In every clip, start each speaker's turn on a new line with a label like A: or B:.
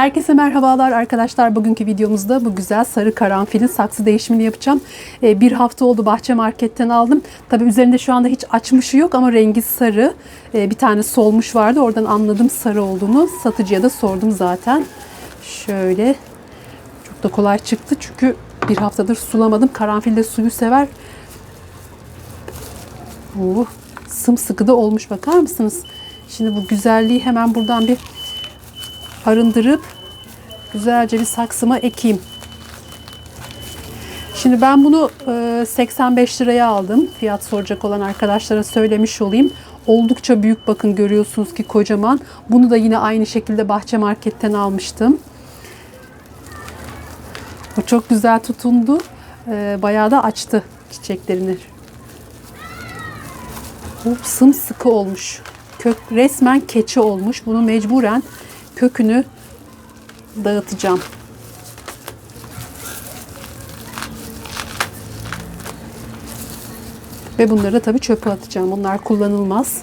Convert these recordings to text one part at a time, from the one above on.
A: Herkese merhabalar arkadaşlar. Bugünkü videomuzda bu güzel sarı karanfilin saksı değişimini yapacağım. Ee, bir hafta oldu bahçe marketten aldım. Tabi üzerinde şu anda hiç açmışı yok ama rengi sarı. Ee, bir tane solmuş vardı. Oradan anladım sarı olduğunu. Satıcıya da sordum zaten. Şöyle çok da kolay çıktı çünkü bir haftadır sulamadım. Karanfil de suyu sever. Oh, sımsıkı da olmuş bakar mısınız? Şimdi bu güzelliği hemen buradan bir arındırıp güzelce bir saksıma ekeyim. Şimdi ben bunu e, 85 liraya aldım. Fiyat soracak olan arkadaşlara söylemiş olayım. Oldukça büyük bakın görüyorsunuz ki kocaman. Bunu da yine aynı şekilde bahçe marketten almıştım. O çok güzel tutundu. E, bayağı da açtı çiçeklerini. Bu sımsıkı olmuş. Kök resmen keçi olmuş. Bunu mecburen kökünü dağıtacağım. Ve bunları da tabii çöpe atacağım. Bunlar kullanılmaz.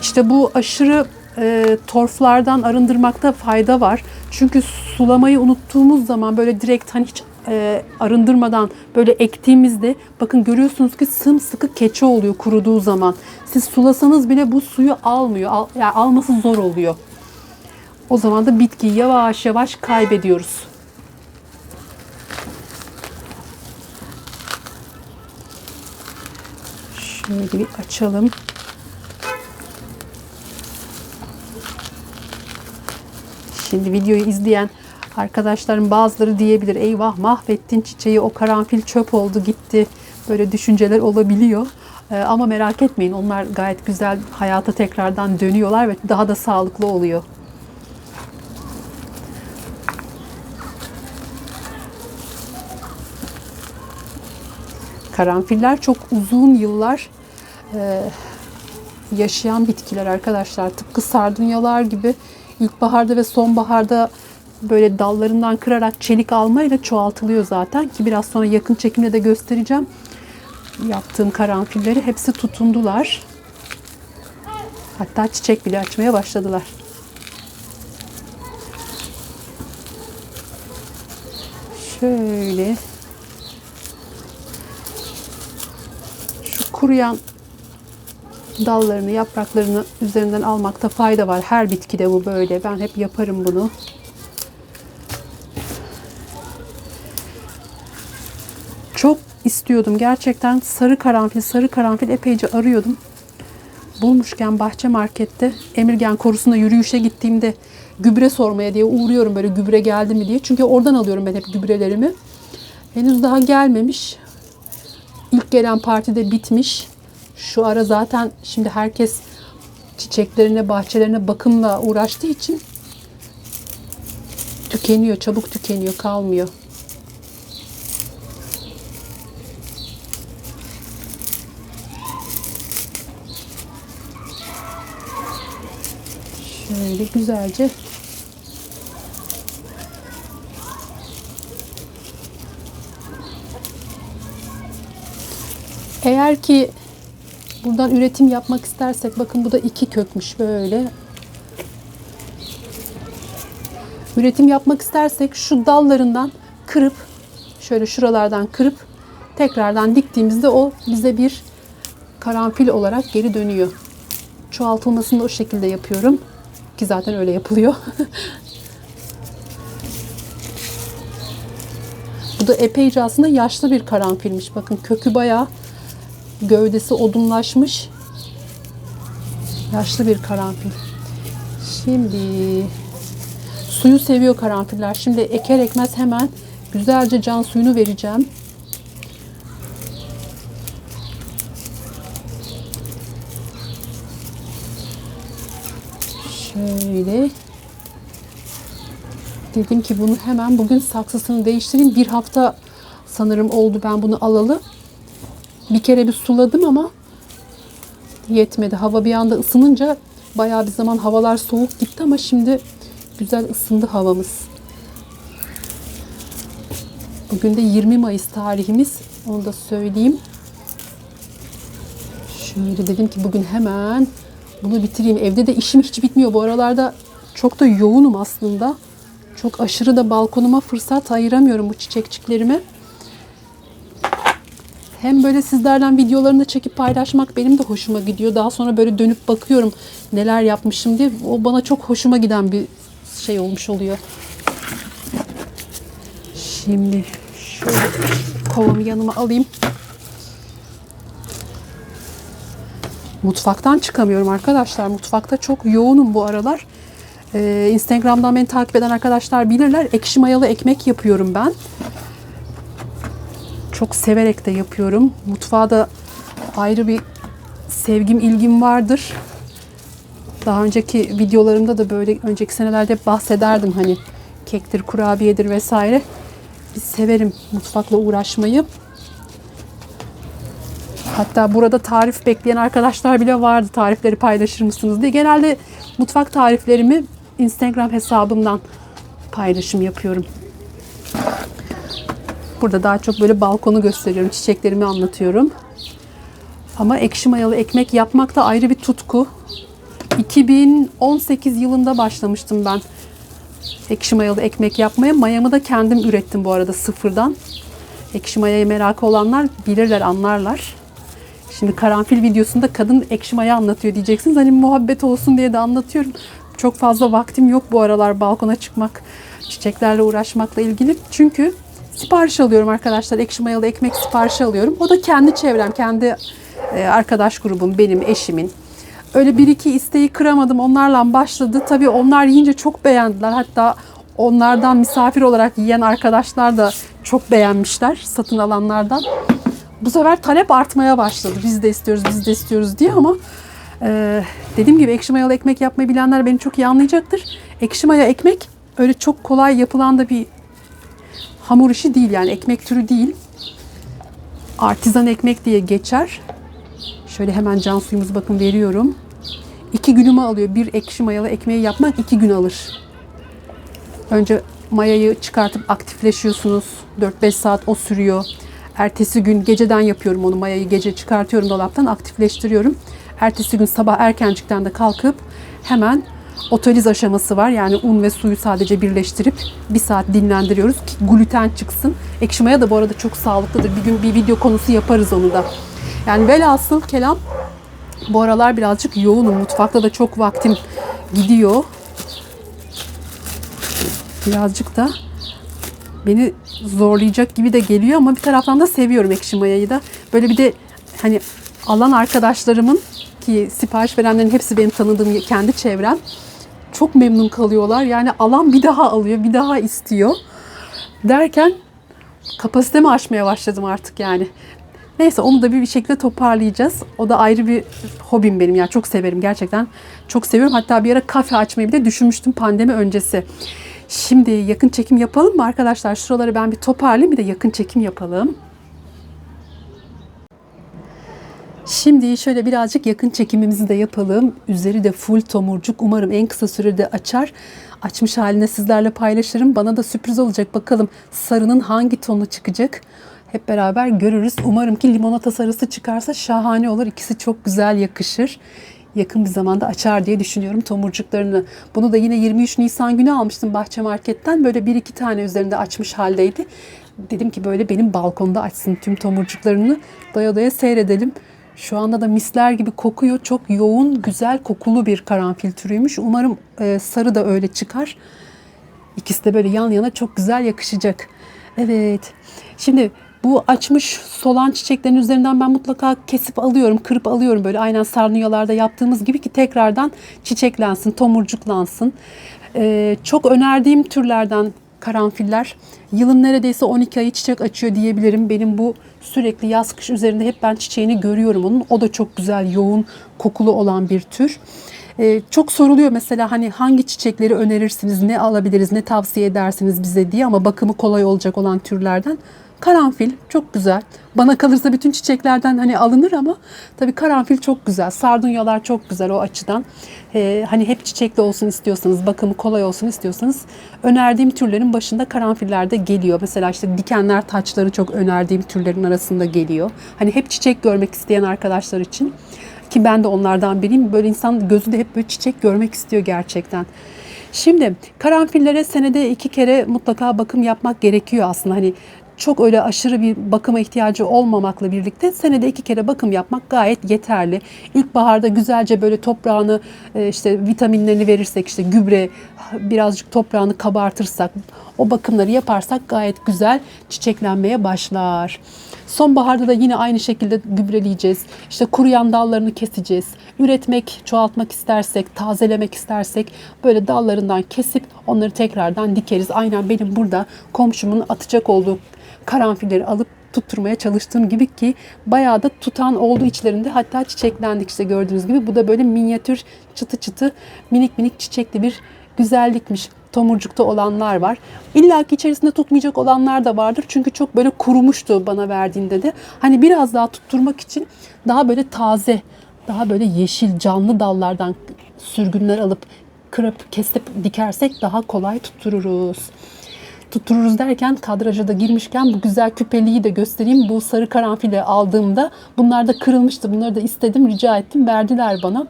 A: İşte bu aşırı e, torflardan arındırmakta fayda var. Çünkü sulamayı unuttuğumuz zaman böyle direkt hani hiç e, arındırmadan böyle ektiğimizde bakın görüyorsunuz ki sımsıkı keçe oluyor kuruduğu zaman. Siz sulasanız bile bu suyu almıyor. Al, yani alması zor oluyor. O zaman da bitkiyi yavaş yavaş kaybediyoruz. Şöyle bir açalım. Şimdi videoyu izleyen arkadaşlarım bazıları diyebilir eyvah mahvettin çiçeği o karanfil çöp oldu gitti böyle düşünceler olabiliyor. Ee, ama merak etmeyin onlar gayet güzel hayata tekrardan dönüyorlar ve daha da sağlıklı oluyor. Karanfiller çok uzun yıllar e, yaşayan bitkiler arkadaşlar. Tıpkı sardunyalar gibi ilkbaharda ve sonbaharda böyle dallarından kırarak çelik almayla çoğaltılıyor zaten ki biraz sonra yakın çekimde de göstereceğim. Yaptığım karanfilleri hepsi tutundular. Hatta çiçek bile açmaya başladılar. Şöyle şu kuruyan dallarını, yapraklarını üzerinden almakta fayda var. Her bitkide bu böyle. Ben hep yaparım bunu. Çok istiyordum gerçekten sarı karanfil, sarı karanfil epeyce arıyordum. Bulmuşken bahçe markette Emirgen korusuna yürüyüşe gittiğimde gübre sormaya diye uğruyorum böyle gübre geldi mi diye. Çünkü oradan alıyorum ben hep gübrelerimi. Henüz daha gelmemiş. İlk gelen partide bitmiş. Şu ara zaten şimdi herkes çiçeklerine, bahçelerine bakımla uğraştığı için tükeniyor, çabuk tükeniyor, kalmıyor. Şöyle güzelce Eğer ki buradan üretim yapmak istersek bakın bu da iki kökmüş böyle. Üretim yapmak istersek şu dallarından kırıp şöyle şuralardan kırıp tekrardan diktiğimizde o bize bir karanfil olarak geri dönüyor. Çoğaltılmasını da o şekilde yapıyorum. Ki zaten öyle yapılıyor. Bu da epeyce aslında yaşlı bir karanfilmiş. Bakın kökü bayağı gövdesi odunlaşmış. Yaşlı bir karanfil. Şimdi suyu seviyor karanfiller. Şimdi eker ekmez hemen güzelce can suyunu vereceğim. Şöyle. Dedim ki bunu hemen bugün saksısını değiştireyim. Bir hafta sanırım oldu ben bunu alalı. Bir kere bir suladım ama yetmedi. Hava bir anda ısınınca bayağı bir zaman havalar soğuk gitti ama şimdi güzel ısındı havamız. Bugün de 20 Mayıs tarihimiz. Onu da söyleyeyim. Şöyle dedim ki bugün hemen Bunu bitireyim. Evde de işim hiç bitmiyor. Bu aralarda çok da yoğunum aslında. Çok aşırı da balkonuma fırsat ayıramıyorum bu çiçekçiklerime. Hem böyle sizlerden videolarını çekip paylaşmak benim de hoşuma gidiyor. Daha sonra böyle dönüp bakıyorum neler yapmışım diye. O bana çok hoşuma giden bir şey olmuş oluyor. Şimdi şöyle kovamı yanıma alayım. Mutfaktan çıkamıyorum arkadaşlar. Mutfakta çok yoğunum bu aralar. Ee, Instagram'dan beni takip eden arkadaşlar bilirler. Ekşi mayalı ekmek yapıyorum ben. Çok severek de yapıyorum. Mutfağa da ayrı bir sevgim, ilgim vardır. Daha önceki videolarımda da böyle önceki senelerde bahsederdim hani kektir, kurabiyedir vesaire. Bir severim mutfakla uğraşmayı. Hatta burada tarif bekleyen arkadaşlar bile vardı. Tarifleri paylaşır mısınız diye. Genelde mutfak tariflerimi Instagram hesabımdan paylaşım yapıyorum. Burada daha çok böyle balkonu gösteriyorum. Çiçeklerimi anlatıyorum. Ama ekşi mayalı ekmek yapmak da ayrı bir tutku. 2018 yılında başlamıştım ben ekşi mayalı ekmek yapmaya. Mayamı da kendim ürettim bu arada sıfırdan. Ekşi mayaya merakı olanlar bilirler, anlarlar. Şimdi karanfil videosunda kadın ekşi maya anlatıyor diyeceksiniz. Hani muhabbet olsun diye de anlatıyorum. Çok fazla vaktim yok bu aralar balkona çıkmak, çiçeklerle uğraşmakla ilgili. Çünkü sipariş alıyorum arkadaşlar. Ekşi mayalı ekmek siparişi alıyorum. O da kendi çevrem, kendi e, arkadaş grubum, benim, eşimin. Öyle bir iki isteği kıramadım. Onlarla başladı. Tabii onlar yiyince çok beğendiler. Hatta onlardan misafir olarak yiyen arkadaşlar da çok beğenmişler satın alanlardan. Bu sefer talep artmaya başladı. Biz de istiyoruz, biz de istiyoruz diye ama e, dediğim gibi ekşi mayalı ekmek yapmayı bilenler beni çok iyi anlayacaktır. Ekşi maya ekmek öyle çok kolay yapılan da bir hamur işi değil yani ekmek türü değil. Artizan ekmek diye geçer. Şöyle hemen can suyumuzu bakın veriyorum. İki günümü alıyor. Bir ekşi mayalı ekmeği yapmak iki gün alır. Önce mayayı çıkartıp aktifleşiyorsunuz. 4-5 saat o sürüyor. Ertesi gün geceden yapıyorum onu. Mayayı gece çıkartıyorum dolaptan aktifleştiriyorum. Ertesi gün sabah erkencikten de kalkıp hemen otoliz aşaması var. Yani un ve suyu sadece birleştirip bir saat dinlendiriyoruz ki gluten çıksın. Ekşi maya da bu arada çok sağlıklıdır. Bir gün bir video konusu yaparız onu da. Yani velhasıl kelam bu aralar birazcık yoğunum. Mutfakta da çok vaktim gidiyor. Birazcık da beni zorlayacak gibi de geliyor ama bir taraftan da seviyorum ekşi mayayı da. Böyle bir de hani alan arkadaşlarımın ki sipariş verenlerin hepsi benim tanıdığım kendi çevrem çok memnun kalıyorlar. Yani alan bir daha alıyor, bir daha istiyor. Derken kapasitemi aşmaya başladım artık yani. Neyse onu da bir, şekilde toparlayacağız. O da ayrı bir hobim benim. Yani çok severim gerçekten. Çok seviyorum. Hatta bir ara kafe açmayı bile düşünmüştüm pandemi öncesi. Şimdi yakın çekim yapalım mı arkadaşlar? Şuraları ben bir toparlayayım bir de yakın çekim yapalım. Şimdi şöyle birazcık yakın çekimimizi de yapalım. Üzeri de full tomurcuk. Umarım en kısa sürede açar. Açmış haline sizlerle paylaşırım. Bana da sürpriz olacak. Bakalım sarının hangi tonu çıkacak. Hep beraber görürüz. Umarım ki limonata sarısı çıkarsa şahane olur. İkisi çok güzel yakışır. Yakın bir zamanda açar diye düşünüyorum tomurcuklarını. Bunu da yine 23 Nisan günü almıştım bahçe marketten. Böyle bir iki tane üzerinde açmış haldeydi. Dedim ki böyle benim balkonda açsın tüm tomurcuklarını. Doya doya seyredelim. Şu anda da misler gibi kokuyor. Çok yoğun, güzel kokulu bir karanfil türüymüş. Umarım e, sarı da öyle çıkar. İkisi de böyle yan yana çok güzel yakışacak. Evet. Şimdi bu açmış solan çiçeklerin üzerinden ben mutlaka kesip alıyorum, kırıp alıyorum böyle aynen sarnıyalarda yaptığımız gibi ki tekrardan çiçeklensin, tomurcuklansın. Ee, çok önerdiğim türlerden karanfiller. Yılın neredeyse 12 ayı çiçek açıyor diyebilirim. Benim bu sürekli yaz kış üzerinde hep ben çiçeğini görüyorum onun. O da çok güzel, yoğun, kokulu olan bir tür. Ee, çok soruluyor mesela hani hangi çiçekleri önerirsiniz, ne alabiliriz, ne tavsiye edersiniz bize diye ama bakımı kolay olacak olan türlerden. Karanfil çok güzel. Bana kalırsa bütün çiçeklerden hani alınır ama tabii karanfil çok güzel. Sardunyalar çok güzel o açıdan. Ee, hani hep çiçekli olsun istiyorsanız, bakımı kolay olsun istiyorsanız önerdiğim türlerin başında karanfiller de geliyor. Mesela işte dikenler taçları çok önerdiğim türlerin arasında geliyor. Hani hep çiçek görmek isteyen arkadaşlar için Ki ben de onlardan biriyim. Böyle insan gözü de hep böyle çiçek görmek istiyor gerçekten. Şimdi karanfillere senede iki kere mutlaka bakım yapmak gerekiyor aslında. Hani çok öyle aşırı bir bakıma ihtiyacı olmamakla birlikte senede iki kere bakım yapmak gayet yeterli. İlkbaharda güzelce böyle toprağını e, işte vitaminlerini verirsek işte gübre birazcık toprağını kabartırsak o bakımları yaparsak gayet güzel çiçeklenmeye başlar. Sonbaharda da yine aynı şekilde gübreleyeceğiz. İşte kuruyan dallarını keseceğiz. Üretmek, çoğaltmak istersek, tazelemek istersek böyle dallarından kesip onları tekrardan dikeriz. Aynen benim burada komşumun atacak olduğu karanfilleri alıp tutturmaya çalıştığım gibi ki bayağı da tutan oldu içlerinde. Hatta çiçeklendik işte gördüğünüz gibi. Bu da böyle minyatür çıtı çıtı minik minik çiçekli bir güzellikmiş. Tomurcukta olanlar var. İlla ki içerisinde tutmayacak olanlar da vardır. Çünkü çok böyle kurumuştu bana verdiğinde de. Hani biraz daha tutturmak için daha böyle taze, daha böyle yeşil canlı dallardan sürgünler alıp kırıp kesip dikersek daha kolay tuttururuz tuttururuz derken kadraja da girmişken bu güzel küpeliği de göstereyim. Bu sarı karanfili aldığımda bunlar da kırılmıştı. Bunları da istedim, rica ettim. Verdiler bana.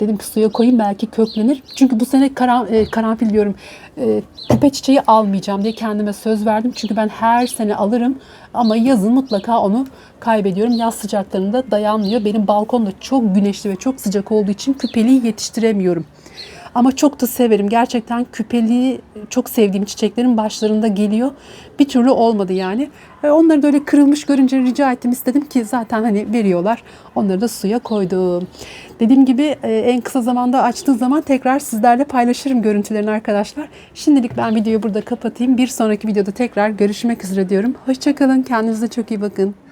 A: Dedim ki suya koyayım belki köklenir. Çünkü bu sene karan, e, karanfil diyorum e, küpe çiçeği almayacağım diye kendime söz verdim. Çünkü ben her sene alırım ama yazın mutlaka onu kaybediyorum. Yaz sıcaklarında dayanmıyor. Benim balkonda çok güneşli ve çok sıcak olduğu için küpeliği yetiştiremiyorum. Ama çok da severim. Gerçekten küpeliği çok sevdiğim çiçeklerin başlarında geliyor. Bir türlü olmadı yani. Ve onları da öyle kırılmış görünce rica ettim istedim ki zaten hani veriyorlar. Onları da suya koydum. Dediğim gibi e, en kısa zamanda açtığı zaman tekrar sizlerle paylaşırım görüntülerini arkadaşlar. Şimdilik ben videoyu burada kapatayım. Bir sonraki videoda tekrar görüşmek üzere diyorum. Hoşçakalın. Kendinize çok iyi bakın.